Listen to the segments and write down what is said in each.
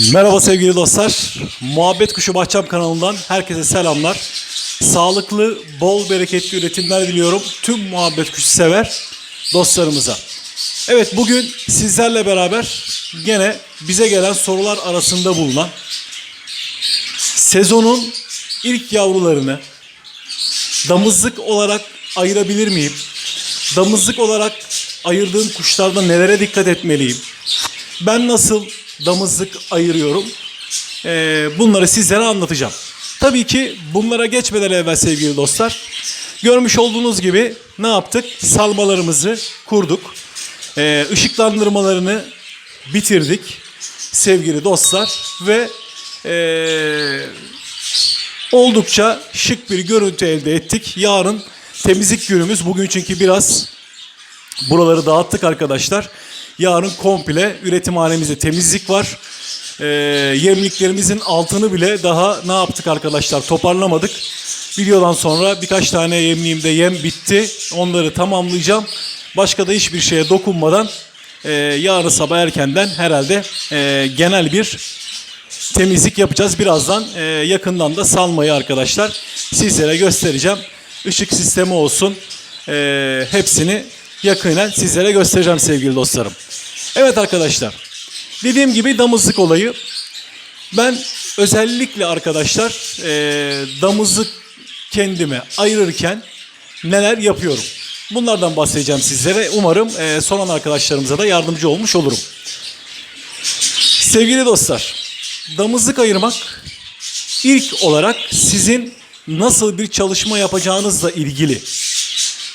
Merhaba sevgili dostlar. Muhabbet Kuşu Bahçam kanalından herkese selamlar. Sağlıklı, bol bereketli üretimler diliyorum tüm muhabbet kuşu sever dostlarımıza. Evet bugün sizlerle beraber gene bize gelen sorular arasında bulunan sezonun ilk yavrularını damızlık olarak ayırabilir miyim? Damızlık olarak ayırdığım kuşlarda nelere dikkat etmeliyim? Ben nasıl damızlık ayırıyorum? Ee, bunları sizlere anlatacağım. Tabii ki bunlara geçmeden evvel sevgili dostlar, görmüş olduğunuz gibi ne yaptık? Salmalarımızı kurduk. Ee, ışıklandırmalarını bitirdik sevgili dostlar ve ee, oldukça şık bir görüntü elde ettik. Yarın temizlik günümüz. Bugün çünkü biraz buraları dağıttık arkadaşlar. Yarın komple üretimhanemizde temizlik var. Ee, yemliklerimizin altını bile daha ne yaptık arkadaşlar toparlamadık. Videodan sonra birkaç tane yemliğimde yem bitti. Onları tamamlayacağım. Başka da hiçbir şeye dokunmadan e, yarın sabah erkenden herhalde e, genel bir temizlik yapacağız. Birazdan e, yakından da salmayı arkadaşlar sizlere göstereceğim. Işık sistemi olsun. E, hepsini yakinen sizlere göstereceğim sevgili dostlarım. Evet arkadaşlar. Dediğim gibi damızlık olayı. Ben özellikle arkadaşlar e, damızlık kendime ayırırken neler yapıyorum. Bunlardan bahsedeceğim sizlere. Umarım e, soran arkadaşlarımıza da yardımcı olmuş olurum. Sevgili dostlar, damızlık ayırmak ilk olarak sizin nasıl bir çalışma yapacağınızla ilgili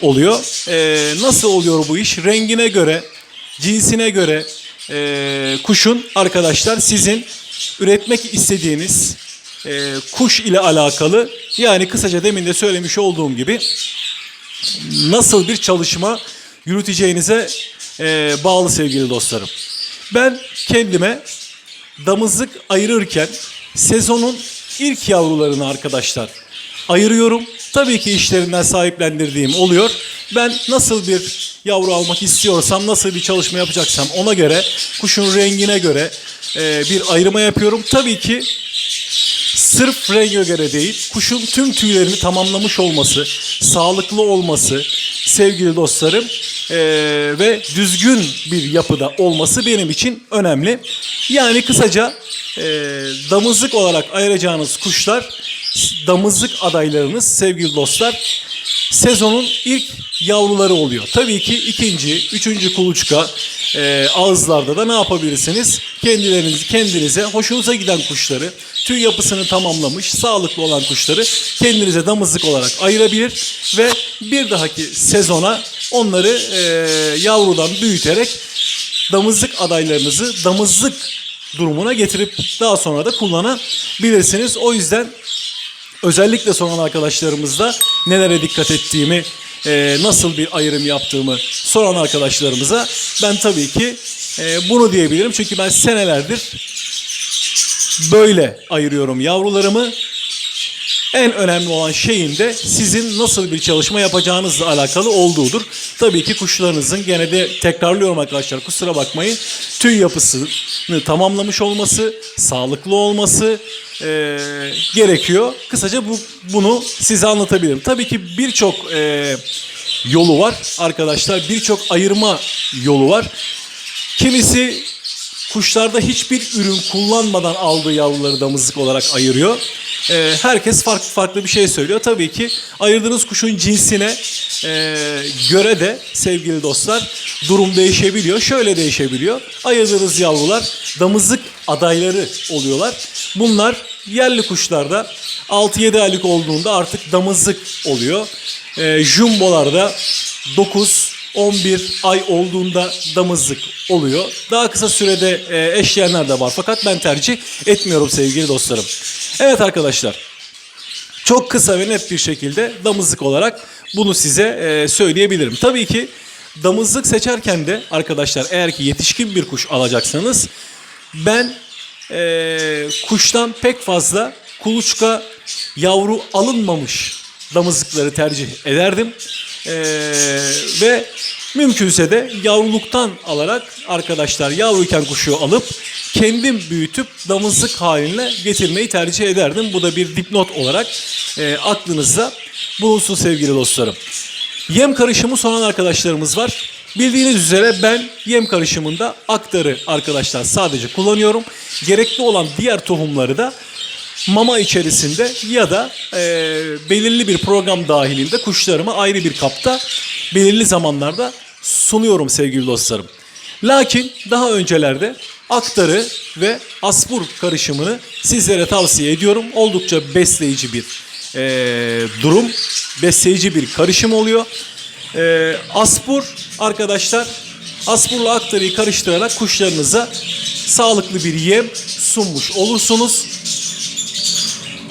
oluyor. Ee, nasıl oluyor bu iş? Rengine göre, cinsine göre e, kuşun arkadaşlar sizin üretmek istediğiniz e, kuş ile alakalı yani kısaca demin de söylemiş olduğum gibi nasıl bir çalışma yürüteceğinize e, bağlı sevgili dostlarım. Ben kendime damızlık ayırırken sezonun ilk yavrularını arkadaşlar ayırıyorum. Tabii ki işlerinden sahiplendirdiğim oluyor. Ben nasıl bir yavru almak istiyorsam, nasıl bir çalışma yapacaksam ona göre, kuşun rengine göre e, bir ayırma yapıyorum. Tabii ki sırf renge göre değil, kuşun tüm tüylerini tamamlamış olması, sağlıklı olması, sevgili dostlarım, eee, ve düzgün bir yapıda olması benim için önemli. Yani kısaca eee, damızlık olarak ayıracağınız kuşlar, damızlık adaylarınız sevgili dostlar, sezonun ilk yavruları oluyor. Tabii ki ikinci, üçüncü kuluçka e, ağızlarda da ne yapabilirsiniz? Kendileriniz, kendinize hoşunuza giden kuşları, tüy yapısını tamamlamış, sağlıklı olan kuşları kendinize damızlık olarak ayırabilir ve bir dahaki sezona onları e, yavrudan büyüterek damızlık adaylarınızı damızlık durumuna getirip daha sonra da kullanabilirsiniz. O yüzden Özellikle soran arkadaşlarımızda nelere dikkat ettiğimi, e, nasıl bir ayrım yaptığımı soran arkadaşlarımıza ben tabii ki e, bunu diyebilirim. Çünkü ben senelerdir böyle ayırıyorum yavrularımı. En önemli olan şeyin de sizin nasıl bir çalışma yapacağınızla alakalı olduğudur. Tabii ki kuşlarınızın gene de tekrarlıyorum arkadaşlar kusura bakmayın. Tüy yapısını tamamlamış olması, sağlıklı olması e, gerekiyor. Kısaca bu bunu size anlatabilirim. Tabii ki birçok e, yolu var arkadaşlar. Birçok ayırma yolu var. Kimisi kuşlarda hiçbir ürün kullanmadan aldığı yavruları damızlık olarak ayırıyor. Ee, herkes farklı farklı bir şey söylüyor. Tabii ki ayırdığınız kuşun cinsine e, göre de sevgili dostlar durum değişebiliyor. Şöyle değişebiliyor. Ayırdığınız yavrular damızlık adayları oluyorlar. Bunlar yerli kuşlarda 6-7 aylık olduğunda artık damızlık oluyor. E, jumbolarda 9 11 ay olduğunda damızlık oluyor. Daha kısa sürede e, eşleyenler de var fakat ben tercih etmiyorum sevgili dostlarım. Evet arkadaşlar. Çok kısa ve net bir şekilde damızlık olarak bunu size e, söyleyebilirim. Tabii ki damızlık seçerken de arkadaşlar eğer ki yetişkin bir kuş alacaksanız ben e, kuştan pek fazla kuluçka yavru alınmamış damızlıkları tercih ederdim. E, ve Mümkünse de yavruluktan alarak arkadaşlar yavruyken kuşu alıp kendim büyütüp damızlık haline getirmeyi tercih ederdim. Bu da bir dipnot olarak e, aklınızda bulunsun sevgili dostlarım. Yem karışımı soran arkadaşlarımız var. Bildiğiniz üzere ben yem karışımında aktarı arkadaşlar sadece kullanıyorum. Gerekli olan diğer tohumları da mama içerisinde ya da e, belirli bir program dahilinde kuşlarıma ayrı bir kapta belirli zamanlarda sunuyorum sevgili dostlarım. Lakin daha öncelerde aktarı ve aspur karışımını sizlere tavsiye ediyorum. Oldukça besleyici bir e, durum, besleyici bir karışım oluyor. E, aspur arkadaşlar, aspurla aktarıyı karıştırarak kuşlarınıza sağlıklı bir yem sunmuş olursunuz.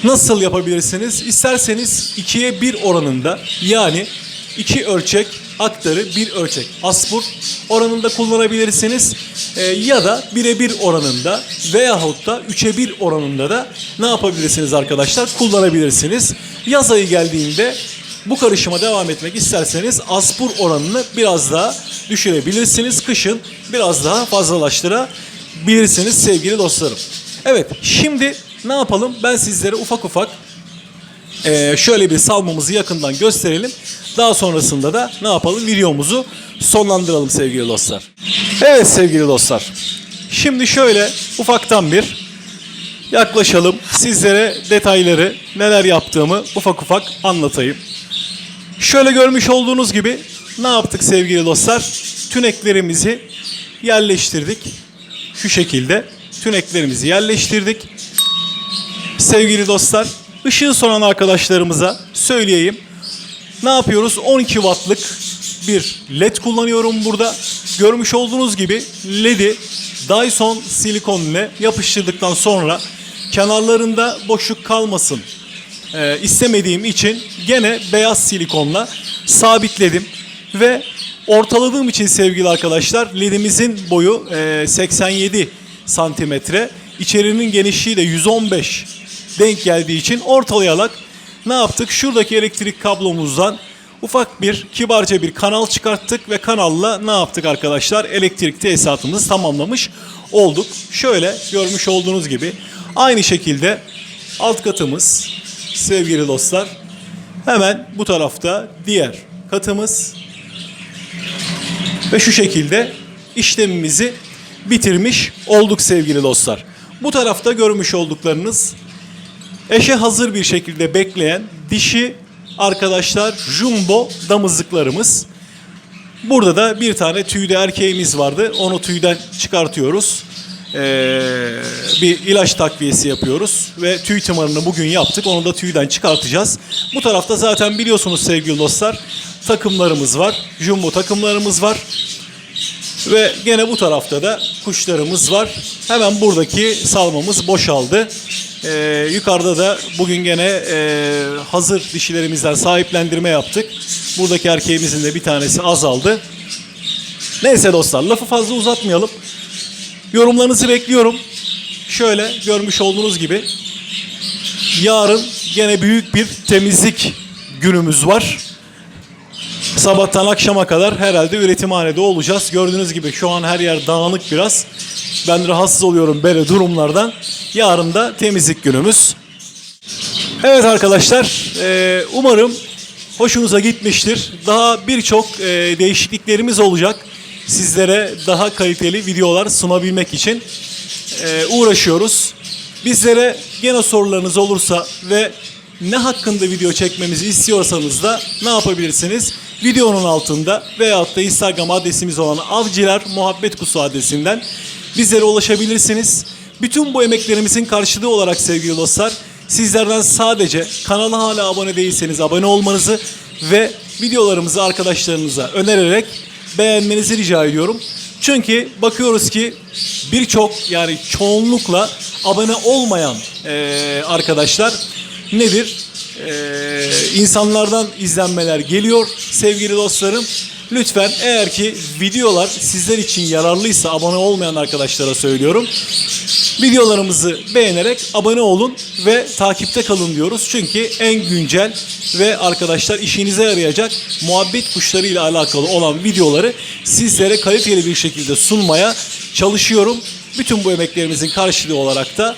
Nasıl yapabilirsiniz? İsterseniz 2'ye 1 oranında yani 2 ölçek aktarı 1 ölçek aspur oranında kullanabilirsiniz. Ee, ya da 1'e 1 oranında veyahut da 3'e 1 oranında da ne yapabilirsiniz arkadaşlar? Kullanabilirsiniz. Yaz ayı geldiğinde bu karışıma devam etmek isterseniz aspur oranını biraz daha düşürebilirsiniz. Kışın biraz daha fazlalaştırabilirsiniz sevgili dostlarım. Evet şimdi ne yapalım? Ben sizlere ufak ufak ee, şöyle bir salmamızı yakından gösterelim. Daha sonrasında da ne yapalım? Videomuzu sonlandıralım sevgili dostlar. Evet sevgili dostlar. Şimdi şöyle ufaktan bir yaklaşalım. Sizlere detayları neler yaptığımı ufak ufak anlatayım. Şöyle görmüş olduğunuz gibi ne yaptık sevgili dostlar? Tüneklerimizi yerleştirdik. Şu şekilde tüneklerimizi yerleştirdik. Sevgili dostlar, ışığı soran arkadaşlarımıza söyleyeyim. Ne yapıyoruz? 12 wattlık bir led kullanıyorum burada. Görmüş olduğunuz gibi ledi Dyson silikon ile yapıştırdıktan sonra kenarlarında boşluk kalmasın e, istemediğim için gene beyaz silikonla sabitledim ve ortaladığım için sevgili arkadaşlar ledimizin boyu e, 87 santimetre içerinin genişliği de 115 denk geldiği için ortalayarak ne yaptık? Şuradaki elektrik kablomuzdan ufak bir kibarca bir kanal çıkarttık ve kanalla ne yaptık arkadaşlar? Elektrik tesisatımızı tamamlamış olduk. Şöyle görmüş olduğunuz gibi aynı şekilde alt katımız sevgili dostlar hemen bu tarafta diğer katımız ve şu şekilde işlemimizi bitirmiş olduk sevgili dostlar. Bu tarafta görmüş olduklarınız eşe hazır bir şekilde bekleyen dişi arkadaşlar jumbo damızlıklarımız. Burada da bir tane tüyde erkeğimiz vardı. Onu tüyden çıkartıyoruz. Ee, bir ilaç takviyesi yapıyoruz ve tüy tımarını bugün yaptık. Onu da tüyden çıkartacağız. Bu tarafta zaten biliyorsunuz sevgili dostlar takımlarımız var. Jumbo takımlarımız var. Ve gene bu tarafta da kuşlarımız var. Hemen buradaki salmamız boşaldı. Ee, yukarıda da bugün gene e, hazır dişilerimizden sahiplendirme yaptık. Buradaki erkeğimizin de bir tanesi azaldı. Neyse dostlar lafı fazla uzatmayalım. Yorumlarınızı bekliyorum. Şöyle görmüş olduğunuz gibi yarın gene büyük bir temizlik günümüz var. Sabahtan akşama kadar herhalde üretimhanede olacağız. Gördüğünüz gibi şu an her yer dağınık biraz. Ben rahatsız oluyorum böyle durumlardan. Yarın da temizlik günümüz. Evet arkadaşlar, e, umarım hoşunuza gitmiştir. Daha birçok e, değişikliklerimiz olacak. Sizlere daha kaliteli videolar sunabilmek için e, uğraşıyoruz. Bizlere gene sorularınız olursa ve ne hakkında video çekmemizi istiyorsanız da ne yapabilirsiniz? Videonun altında veyahut da Instagram adresimiz olan Avcılar Muhabbet Kusu adresinden bizlere ulaşabilirsiniz. Bütün bu emeklerimizin karşılığı olarak sevgili dostlar sizlerden sadece kanala hala abone değilseniz abone olmanızı ve videolarımızı arkadaşlarınıza önererek beğenmenizi rica ediyorum. Çünkü bakıyoruz ki birçok yani çoğunlukla abone olmayan eee, arkadaşlar nedir? Eee, insanlardan izlenmeler geliyor sevgili dostlarım. Lütfen eğer ki videolar sizler için yararlıysa abone olmayan arkadaşlara söylüyorum. Videolarımızı beğenerek abone olun ve takipte kalın diyoruz. Çünkü en güncel ve arkadaşlar işinize yarayacak muhabbet kuşları ile alakalı olan videoları sizlere kaliteli bir şekilde sunmaya çalışıyorum. Bütün bu emeklerimizin karşılığı olarak da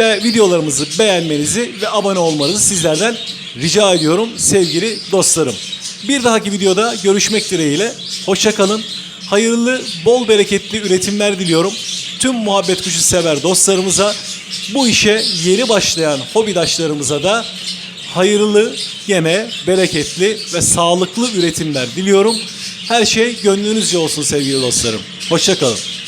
ve videolarımızı beğenmenizi ve abone olmanızı sizlerden rica ediyorum sevgili dostlarım. Bir dahaki videoda görüşmek dileğiyle. Hoşçakalın. Hayırlı, bol bereketli üretimler diliyorum. Tüm muhabbet kuşu sever dostlarımıza, bu işe yeni başlayan hobidaşlarımıza da hayırlı, gene bereketli ve sağlıklı üretimler diliyorum. Her şey gönlünüzce olsun sevgili dostlarım. Hoşçakalın.